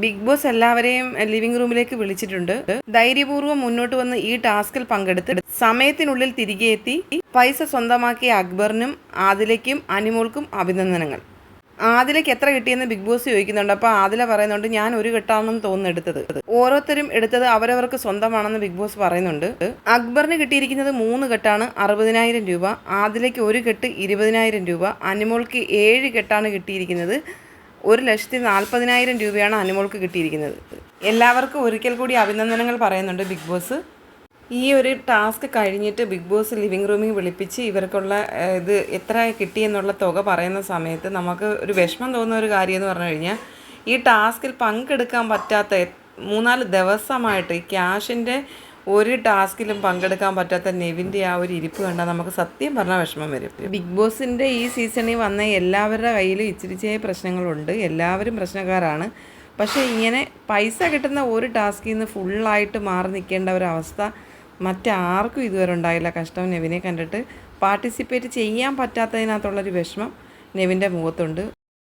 Big boss എല്ലാവരെയും living റൂമിലേക്ക് വിളിച്ചിട്ടുണ്ട്. ധൈര്യപൂർവം മുന്നോട്ട് വന്ന് ഈ ടാസ്കിൽ പങ്കെടുത്ത് സമയത്തിനുള്ളിൽ തിരികെ എത്തി പൈസ സ്വന്തമാക്കിയ അക്ബറിനും ആദിലയ്ക്കും അനിമോൾക്കും അഭിനന്ദനങ്ങൾ. ആദിലയ്ക്ക് എത്ര കിട്ടിയെന്ന് ബിഗ് ബോസ് ചോദിക്കുന്നുണ്ട്. അപ്പോൾ ആദില പറയുന്നുണ്ട് ഞാൻ ഒരു കെട്ടാണെന്നും തോന്നുന്നു എടുത്തത്. ഓരോരുത്തരും എടുത്തത് അവരവർക്ക് സ്വന്തമാണെന്ന് ബിഗ് ബോസ് പറയുന്നുണ്ട്. അക്ബറിന് കിട്ടിയിരിക്കുന്നത് മൂന്ന് കെട്ടാണ് അറുപതിനായിരം രൂപ. ആദിലയ്ക്ക് ഒരു കെട്ട് ഇരുപതിനായിരം രൂപ. അനിമോൾക്ക് ഏഴ് കെട്ടാണ് കിട്ടിയിരിക്കുന്നത്. ഒരു ലക്ഷത്തി നാൽപ്പതിനായിരം രൂപയാണ് അനുമോൾക്ക് കിട്ടിയിരിക്കുന്നത്. എല്ലാവർക്കും ഒരിക്കൽ കൂടി അഭിനന്ദനങ്ങൾ പറയുന്നുണ്ട് ബിഗ് ബോസ്. ഈ ഒരു ടാസ്ക് കഴിഞ്ഞിട്ട് ബിഗ് ബോസ് ലിവിങ് റൂമിൽ വിളിപ്പിച്ച് ഇവർക്കുള്ള ഇത് എത്ര കിട്ടിയെന്നുള്ള തുക പറയുന്ന സമയത്ത് നമുക്ക് ഒരു വിഷമം തോന്നുന്ന ഒരു കാര്യം എന്ന് പറഞ്ഞു കഴിഞ്ഞാൽ ഈ ടാസ്കിൽ പങ്കെടുക്കാൻ പറ്റാത്ത മൂന്നാൽ ദിവസമായിട്ട് ഈ ക്യാഷിന്റെ ഒരു ടാസ്കിലും പങ്കെടുക്കാൻ പറ്റാത്ത നെവിന്റെ ആ ഒരു ഇരിപ്പ് കണ്ടാൽ നമുക്ക് സത്യം പറഞ്ഞാൽ വിഷമം വരും. ബിഗ് ബോസിന്റെ ഈ സീസണിൽ വന്ന എല്ലാവരുടെ കയ്യിലും ഇച്ചിരിച്ചേ പ്രശ്നങ്ങളുണ്ട്. എല്ലാവരും പ്രശ്നക്കാരാണ്. പക്ഷേ ഇങ്ങനെ പൈസ കിട്ടുന്ന ഒരു ടാസ്കിൽ നിന്ന് ഫുള്ളായിട്ട് മാറി നിൽക്കേണ്ട ഒരവസ്ഥ മറ്റാർക്കും ഇതുവരെ ഉണ്ടായില്ല. കഷ്ടം നെവിനെ കണ്ടിട്ട് പാർട്ടിസിപ്പേറ്റ് ചെയ്യാൻ പറ്റാത്തതിനകത്തുള്ളൊരു വിഷമം നെവിന്റെ മുഖത്തുണ്ട്.